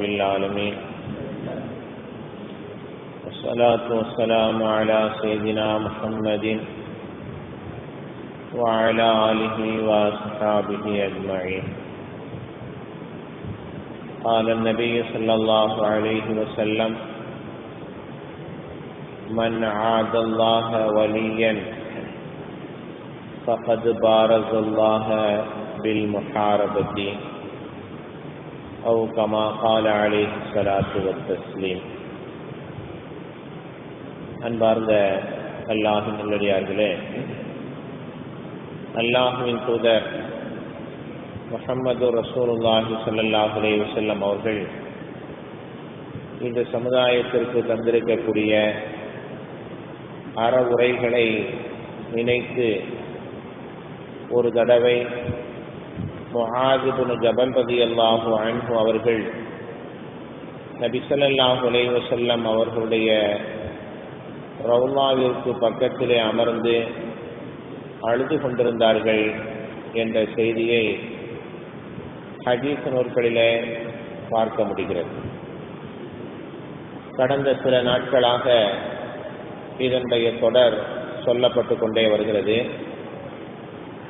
رب العالمين والصلاة والسلام على سيدنا محمد وعلى آله وأصحابه أجمعين قال النبي صلى الله عليه وسلم، من عاد الله وليا فقد بارز الله بالمحاربة أو كما قال عليه الصلاة والتسليم அன்பார்ந்த அல்லாஹின் நல்லடியார்களே அல்லாஹுவின் தூதர் முகமது ரசூலுல்லாஹி ஸல்லல்லாஹு அலைஹி வஸல்லம் அவர்கள் இந்த சமுதாயத்திற்கு தந்திருக்கக்கூடிய அறவுரைகளை நினைத்து ஒரு தடவை முஹாஜிபுன் ஜபல் ரதி அல்லாஹு அன்பு அவர்கள் நபி ஸல்லல்லாஹு அவர்களுடைய ரவுலாவிற்கு பக்கத்திலே அமர்ந்து அழுது கொண்டிருந்தார்கள் என்ற செய்தியை ஹதீஸ் நூற்களிலே பார்க்க முடிகிறது. கடந்த சில நாட்களாக இதனுடைய தொடர் சொல்லப்பட்டு கொண்டே வருகிறது.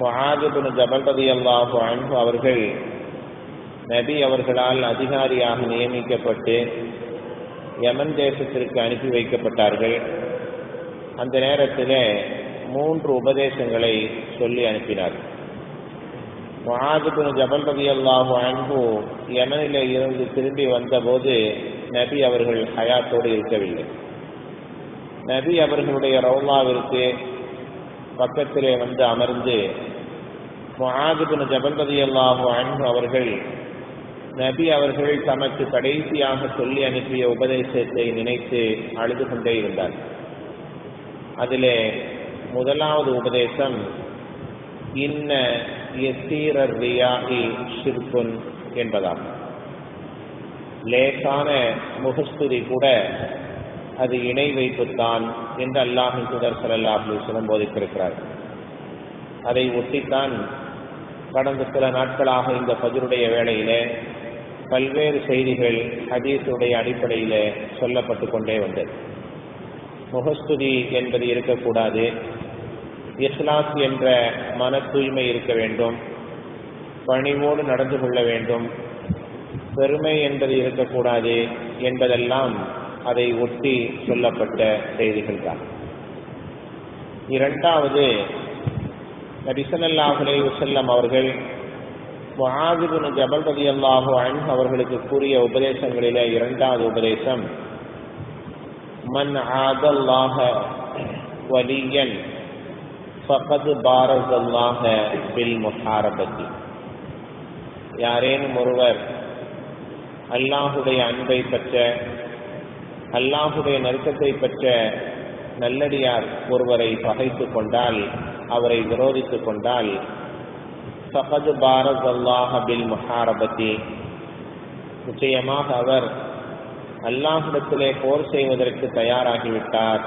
முஹாஜிபின் ஜபல் ரதி அல்லாஹு அன்பு அவர்கள் நபி அவர்களால் அதிகாரியாக நியமிக்கப்பட்டு யமன் தேசத்திற்கு அனுப்பி வைக்கப்பட்டார்கள். அந்த நேரத்தில் மூன்று உபதேசங்களை சொல்லி அனுப்பினார். முஹாஜிபின் ஜபல் ரதி அல்லாஹு அன்பு யமனிலே இருந்து திரும்பி வந்தபோது நபி அவர்கள் ஹயாத்தோடு இருக்கவில்லை. நபி அவர்களுடைய ரவுலாவிற்கு பக்கத்திலே வந்து அமர்ந்து முஹாஜிபின் ஜபல் ரதி அல்லாஹு அன்பு அவர்கள் நபி அவர்கள் தமக்கு கடைசியாக சொல்லி அனுப்பிய உபதேசத்தை நினைத்து அழுது கொண்டே இருந்தார். அதிலே முதலாவது உபதேசம் இன்ன எத்தீரர் ரியாஹி ஷிர்குன் என்பதாகும் லேசான முகஸ்துதி கூட அது இணை வைப்புத்தான் என்று அல்லாஹின் சுதர் சலல்லா அப்படி சொல்லும் போதித்திருக்கிறார். அதை ஒட்டித்தான் கடந்த சில நாட்களாக இந்த பதிலுடைய வேளையிலே பல்வேறு செய்திகள் ஹதீஸுடைய அடிப்படையில சொல்லப்பட்டு கொண்டே வந்தது. முகஸ்துதி என்பது இருக்கக்கூடாது. இஸ்லாஸ் என்ற மன தூய்மை இருக்க வேண்டும். பணிவோடு நடந்து கொள்ள வேண்டும். பெருமை என்பது இருக்கக்கூடாது என்பதெல்லாம் அதை ஒட்டி சொல்லப்பட்ட செய்திகள் தான் இரண்டாவது நபிசல்லாஹுலே வசல்லம் அவர்கள் முஹாஜிபின் ஜபல் ரதி அல்லாஹு அன் அவர்களுக்கு கூறிய உபதேசங்களிலே இரண்டாவது உபதேசம் மன் ஆதல்லாஹ வலியன் ஃபகது பாரதல்லாஹ பில் முஹாரபதி யாரேனும் ஒருவர் அல்லாஹுடைய அன்பை பெற்ற அல்லாஹுடைய நெருக்கத்தை பெற்ற நல்லடியார் ஒருவரை பகைத்து கொண்டால் அவரை விரோதித்துக் கொண்டால் ஃபகது பாரத் அல்லாஹ் பில் முஹாரபத்தி. நிச்சயமாக அவர் அல்லாஹிடத்திலே போர் செய்வதற்கு தயாராகிவிட்டார்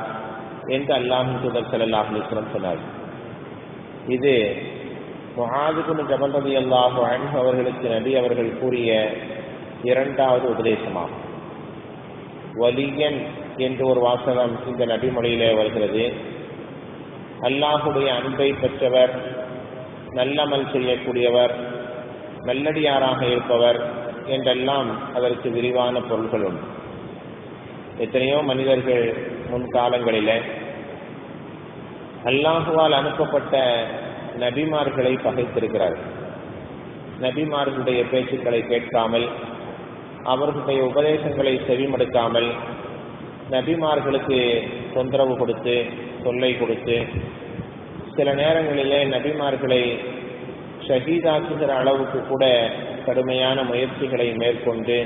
என்று அல்லாஹின் தூதர் சல்லாஹ் அலிஸ்லம் சொன்னார். இது முஹாதிபுன் ஜபல் ரதி அல்லாஹு அன்பு அவர்களுக்கு நபி அவர்கள் கூறிய இரண்டாவது உபதேசமாகும். வலியன் என்று ஒரு வாசகம் இந்த நபிமொழியிலே வருகிறது. அல்லாஹுடைய அன்பை பெற்றவர் நல்லமல் செய்யக்கூடியவர் நல்லடியாராக இருப்பவர் என்றெல்லாம் அதற்கு விரிவான பொருள்கள் உண்டு. எத்தனையோ மனிதர்கள் முன்காலங்களில் அல்லாஹுவால் அனுப்பப்பட்ட நபிமார்களை பகைத்திருக்கிறார்கள். நபிமார்களுடைய பேச்சுக்களை கேட்காமல் அவர்களுடைய உபதேசங்களை செவிமடுக்காமல் நபிமார்களுக்கு தொந்தரவு கொடுத்து தொல்லை கொடுத்து சில நேரங்களிலே நபிமார்களை ஷஹீதாக்குகிற அளவுக்கு கூட கடுமையான முயற்சிகளை மேற்கொண்டு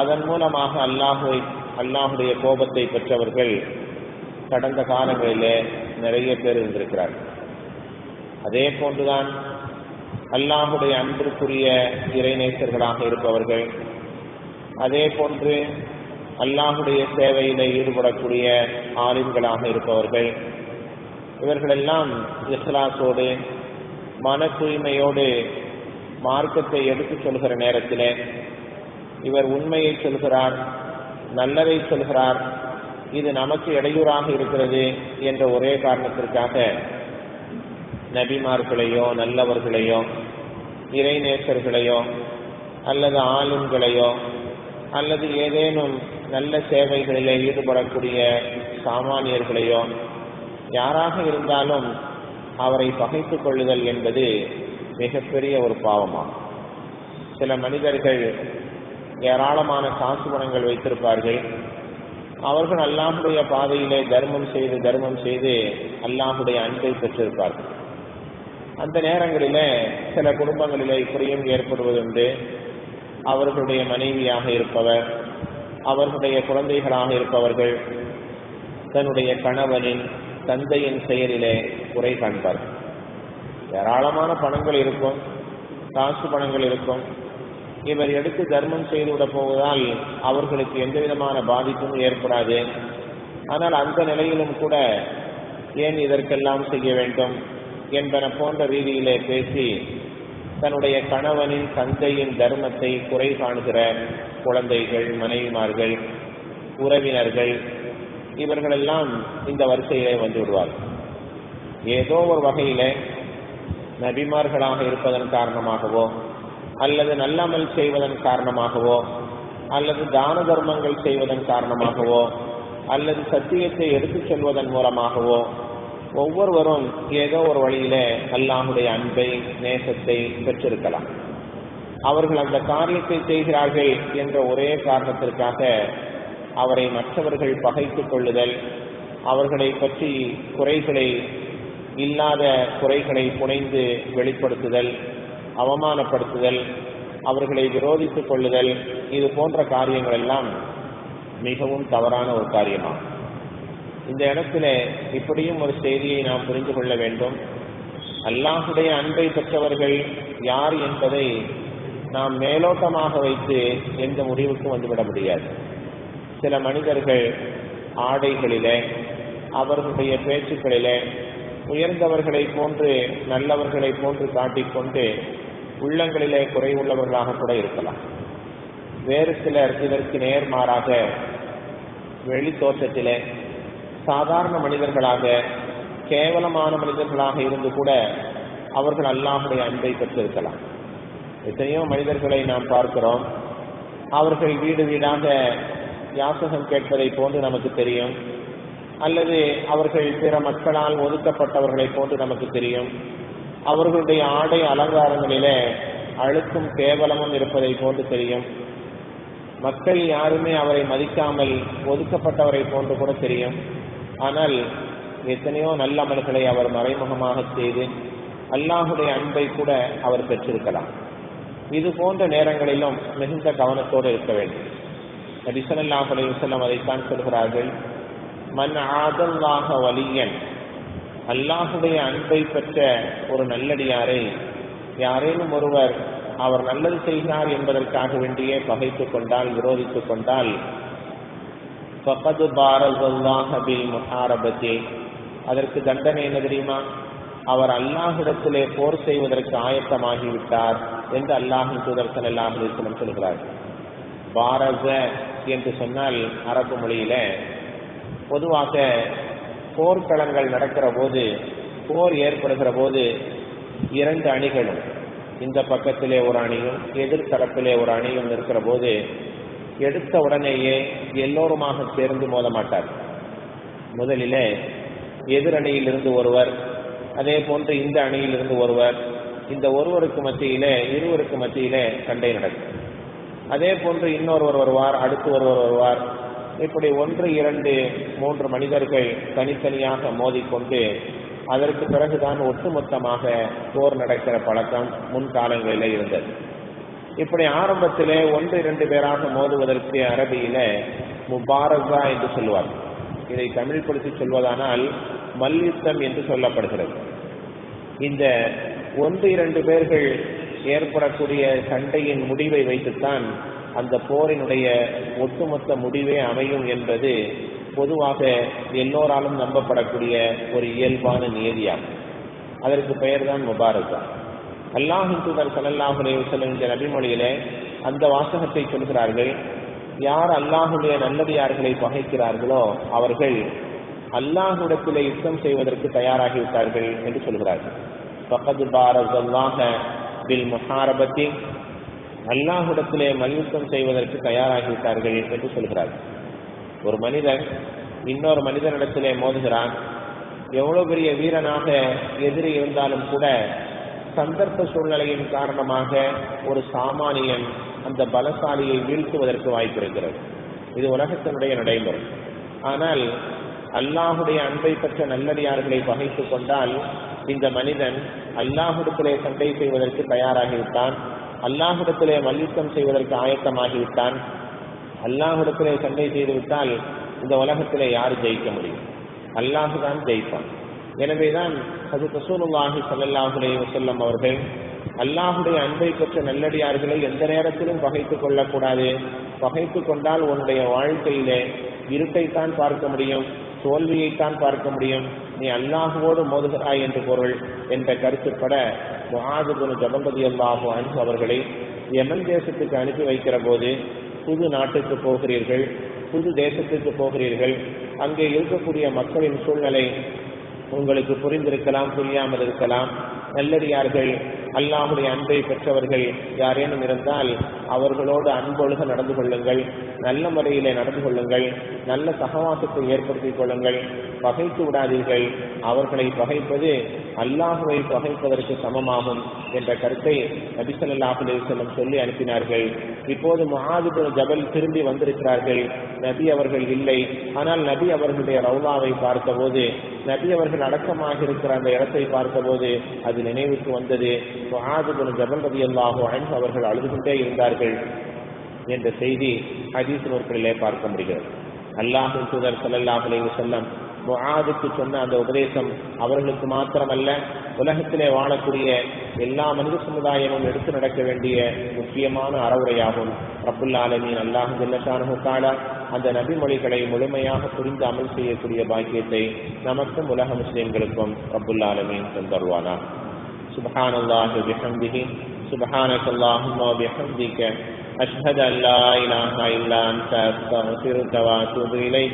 அதன் மூலமாக அல்லாஹுவை அல்லாஹுடைய கோபத்தை பெற்றவர்கள் கடந்த காலங்களிலே நிறைய பேர் இருந்திருக்கிறார்கள். அதே போன்றுதான் அல்லாஹுடைய அன்பிற்குரிய இறைநேசர்களாக இருப்பவர்கள் அதே போன்று அல்லாஹுடைய சேவையில ஈடுபடக்கூடிய ஆலிம்களாக இருப்பவர்கள். இவர்களெல்லாம் இஸ்லாத்தோடு மன தூய்மையோடு மார்க்கத்தை எடுத்துச் சொல்கிற நேரத்தில் இவர் உண்மையை சொல்கிறார் நல்லதை சொல்கிறார் இது நமக்கு இடையூறாக இருக்கிறது என்ற ஒரே காரணத்திற்காக நபிமார்களையோ நல்லவர்களையோ இறைநேசர்களையோ அல்லது ஆளுங்களையோ அல்லது ஏதேனும் நல்ல சேவைகளிலே ஈடுபடக்கூடிய சாமானியர்களையோ யாராக இருந்தாலும் அவரை பகைத்துக் கொள்ளுதல் என்பது மிகப்பெரிய ஒரு பாவமாகும். சில மனிதர்கள் ஏராளமான காசு பணங்கள் வைத்திருப்பார்கள். அவர்கள் அல்லாஹுடைய பாதையிலே தர்மம் செய்து தர்மம் செய்து அல்லாஹுடைய அன்பை பெற்றிருப்பார்கள். அந்த நேரங்களிலே சில குடும்பங்களிலே இப்படியும் ஏற்படுவதுண்டு. அவர்களுடைய மனைவியாக இருப்பவர் அவர்களுடைய குழந்தைகளாக இருப்பவர்கள் தன்னுடைய கணவனின் தந்தையின் செயலிலே குறை காண்பார். ஏராளமான பணங்கள் இருக்கும் காசு பணங்கள் இருக்கும். இவர் எடுத்து தர்மம் செய்துவிட போவதால் அவர்களுக்கு எந்த விதமான பாதிப்பும் ஏற்படாது. ஆனால் அந்த நிலையிலும் கூட ஏன் இதற்கெல்லாம் செய்ய வேண்டும் என்பன போன்ற ரீதியிலே பேசி தன்னுடைய கணவனின் தந்தையின் தர்மத்தை குறை காணுகிற குழந்தைகள் மனைவிமார்கள் உறவினர்கள் இவர்களெல்லாம் இந்த வரிசையிலே வந்து விடுவார்கள் ஏதோ ஒரு வகையில நபிமார்களாக இருப்பதன் காரணமாகவோ அல்லது நல்லமல் செய்வதன் காரணமாகவோ அல்லது தான தர்மங்கள் செய்வதன் காரணமாகவோ அல்லது சத்தியத்தை எடுத்துச் செல்வதன் மூலமாகவோ ஒவ்வொருவரும் ஏதோ ஒரு வழியில அல்லாஹுடைய அன்பை நேசத்தை பெற்றிருக்கலாம். அவர்கள் அந்த காரியத்தை செய்கிறார்கள் என்ற ஒரே காரணத்திற்காக அவரை மற்றவர்கள் பகைத்துக் கொள்ளுதல் அவர்களை பற்றி குறைகளை இல்லாத குறைகளை புனைந்து வெளிப்படுத்துதல் அவமானப்படுத்துதல் அவர்களை விரோதித்துக் கொள்ளுதல் இது போன்ற காரியங்கள் எல்லாம் மிகவும் தவறான ஒரு காரியமாகும். இந்த இடத்துல இப்படியும் ஒரு செய்தியை நாம் புரிந்து கொள்ள வேண்டும். அல்லாஹுடைய அன்பை பெற்றவர்கள் யார் என்பதை நாம் மேலோட்டமாக வைத்து எந்த முடிவுக்கும் வந்துவிட முடியாது. சில மனிதர்கள் ஆடைகளிலே அவர்களுடைய பேச்சுக்களிலே உயர்ந்தவர்களை போன்று நல்லவர்களை போன்று காட்டிக்கொண்டு உள்ளங்களிலே குறை உள்ளவர்களாக கூட இருக்கலாம். வேறு சிலர் இதற்கு நேர்மாறாக வெளி தோற்றத்திலே சாதாரண மனிதர்களாக கேவலமான மனிதர்களாக இருந்து கூட அவர்கள் அல்லாஹுடைய அன்பை பெற்றிருக்கலாம். எத்தனையோ மனிதர்களை நாம் பார்க்கிறோம். அவர்கள் வீடு வீடாக யாசகம் கேட்பதை போன்று நமக்கு தெரியும். அல்லது அவர்கள் பிற மக்களால் ஒதுக்கப்பட்டவர்களை போன்று நமக்கு தெரியும். அவர்களுடைய ஆடை அலங்காரங்களிலே அழுக்கும் கேவலமும் இருப்பதை போன்று தெரியும். மக்கள் யாருமே அவரை மதிக்காமல் ஒதுக்கப்பட்டவரை போன்று கூட தெரியும். ஆனால் எத்தனையோ நல்ல அமல்களை அவர் மறைமுகமாக செய்து அல்லாஹுடைய அன்பை கூட அவர் பெற்றிருக்கலாம். இது போன்ற நேரங்களிலும் மிகுந்த கவனத்தோடு இருக்க வேண்டும். நபிசல்லாஹ் அலையுசல்லம் அதைத்தான் சொல்கிறார்கள். மன் ஆதல்லாக வலியன். அல்லாஹுடைய அன்பை பெற்ற ஒரு நல்லடியாரை யாரேனும் ஒருவர் அவர் நல்லது செய்கிறார் என்பதற்காக வேண்டியே பகைத்துக் கொண்டால் விரோதித்துக் கொண்டால் ஃபகது பாரல்லாஹ பில் முஹாரபத்தி அதற்கு தண்டனை என்ன தெரியுமா? அவர் அல்லாஹிடத்திலே போர் செய்வதற்கு ஆயத்தமாகிவிட்டார் என்று அல்லாஹின் தூதர் ஸல்லல்லாஹு அலைஹி சொல்கிறார். பாரத என்று சொன்னால் அரபு மொழியில பொதுவாக போர்க்களங்கள் நடக்கிற போது போர் ஏற்படுகிற போது இரண்டு அணிகளும் இந்த பக்கத்திலே ஒரு அணியும் எதிர்த்தரப்பிலே ஒரு அணியும் இருக்கிற போது எடுத்த உடனேயே எல்லோருமாக சேர்ந்து மோத மாட்டார். முதலிலே எதிர் அணியிலிருந்து ஒருவர் அதே போன்று இந்த அணியிலிருந்து ஒருவர் இந்த ஒருவருக்கு மத்தியிலே இருவருக்கு மத்தியிலே சண்டை நடக்கும். அதே போன்று இன்னொருவர் வருவார் அடுத்து ஒருவர் வருவார். இப்படி ஒன்று இரண்டு மூன்று மனிதர்கள் தனித்தனியாக மோதிக்கொண்டு அதற்கு பிறகுதான் ஒட்டுமொத்தமாக போர் நடக்கிற பழக்கம் முன்காலங்களிலே இருந்தது. இப்படி ஆரம்பத்திலே ஒன்று இரண்டு பேராக மோதுவதற்கு அரபியில முபாரசா என்று சொல்வார். இதை தமிழ்படுத்தி சொல்வதானால் மல்யுத்தம் என்று சொல்லப்படுகிறது. இந்த ஒன்று இரண்டு பேர்கள் ஏற்படக்கூடிய சண்டையின் முடிவை வைத்துத்தான் அந்த போரினுடைய ஒட்டுமொத்த முடிவே அமையும் என்பது பொதுவாக எல்லோராலும் நம்பப்படக்கூடிய ஒரு இயல்பான நியதியாகும். அதற்கு பெயர்தான் முபாரகா அல்லாஹின் தூதர் சல்லல்லாஹு அலைஹி வஸல்லம் இந்த அந்த வாசகத்தை சொல்கிறார்கள் யார் அல்லாஹுடைய நல்லடியார்களை பகைக்கிறார்களோ அவர்கள் அல்லாஹுடத்திலே யுத்தம் செய்வதற்கு தயாராகிவிட்டார்கள் என்று சொல்கிறார்கள். பக்கத்து பாரல்லாக பில் முஹாரபத்தி அல்லாஹுடத்திலே மல்யுத்தம் செய்வதற்கு தயாராகிவிட்டார்கள் என்று சொல்கிறார்கள். ஒரு மனிதன் இன்னொரு மனிதனிடத்திலே மோதுகிறான். எவ்வளவு பெரிய வீரனாக எதிரி இருந்தாலும் கூட சந்தர்ப்ப சூழ்நிலையின் காரணமாக ஒரு சாமானியன் அந்த பலசாலியை வீழ்த்துவதற்கு வாய்ப்பு இருக்கிறது. இது உலகத்தினுடைய நடைமுறை. ஆனால் அல்லாஹுடைய அன்பை பெற்ற நல்லடியார்களை பகைத்துக் கொண்டால் இந்த மனிதன் அல்லாஹுடத்திலே சண்டை செய்வதற்கு தயாராகிவிட்டான் அல்லாஹுடத்திலே மல்யுத்தம் செய்வதற்கு ஆயத்தமாகிவிட்டான். அல்லாஹுடத்திலே சண்டை செய்துவிட்டால் இந்த உலகத்திலே யார் ஜெயிக்க முடியும்? அல்லாஹுதான் ஜெயிப்பான். எனவேதான் அது ரசூலுல்லாஹி ஸல்லல்லாஹு அலைஹி அவர்கள் அல்லாஹுடைய அன்பை பெற்ற நல்லடியார்களை எந்த நேரத்திலும் பகைத்துக் கொள்ளக்கூடாது. பகைத்துக் கொண்டால் உன்னுடைய வாழ்க்கையிலே இருட்டைத்தான் பார்க்க முடியும் தோல்வியைத்தான் பார்க்க முடியும். நீ அல்லாஹுவோடு மோதுகிறாய் என்று பொருள் என்ற கருத்துப்பட முஹாதுபுன் ஜபம்பதி அல்லாஹு அன்பு அவர்களை எமன் தேசத்துக்கு அனுப்பி வைக்கிற போது புது நாட்டுக்கு போகிறீர்கள் புது தேசத்துக்கு போகிறீர்கள். அங்கே இருக்கக்கூடிய மக்களின் சூழ்நிலை உங்களுக்கு புரிந்திருக்கலாம் புரியாமல் இருக்கலாம். நல்லடியார்கள் அல்லாஹுடைய அன்பை பெற்றவர்கள் யாரேனும் இருந்தால் அவர்களோடு அன்பொழுக நடந்து கொள்ளுங்கள். நல்ல முறையிலே நடந்து கொள்ளுங்கள். நல்ல சகவாசத்தை ஏற்படுத்திக் கொள்ளுங்கள். பகைத்து விடாதீர்கள். அவர்களை பகைப்பது அல்லாஹுவை பகைப்பதற்கு சமமாகும் என்ற கருத்தை நபிசல்லாஹு அலிசல்லம் சொல்லி அனுப்பினார்கள். இப்போது மகாதிபுர ஜபல் திரும்பி வந்திருக்கிறார்கள். நபி அவர்கள் இல்லை. ஆனால் நபி அவர்களுடைய ரவுலாவை பார்த்தபோது நபி அவர்கள் அடக்கமாக இருக்கிற அந்த இடத்தை பார்த்தபோது அது நினைவுக்கு வந்தது. மகாதிபுர ஜபல் ரவி அல்லாஹோ அன்பு அவர்கள் அழுது கொண்டே இருந்தார்கள் என்ற செய்தி ஹதீஸ் நூற்களிலே பார்க்க முடிகிறது அல்லாஹின் தூதர் சல்லாஹ் அலைவு செல்லம் முஆதுக்கு சொன்ன அந்த உபதேசம் அவர்களுக்கு மாத்திரமல்ல உலகத்திலே வாழக்கூடிய எல்லா மனித சமுதாயமும் எடுத்து நடக்க வேண்டிய முக்கியமான அறவுரையாகும் ரப்புல் ஆலமீன் அல்லாஹ் ஜல்லஷானஹு தஆலா அந்த நபிமொழிகளை முழுமையாக புரிந்து அமல் செய்யக்கூடிய பாக்கியத்தை நமக்கும் உலக முஸ்லிம்களுக்கும் ரப்புல் ஆலமீன் தந்தருவானா سبحان الله وبحمده سبحانك اللهم وبحمدك أشهد أن لا إله إلا أنت أستغفرك وأتوب إليك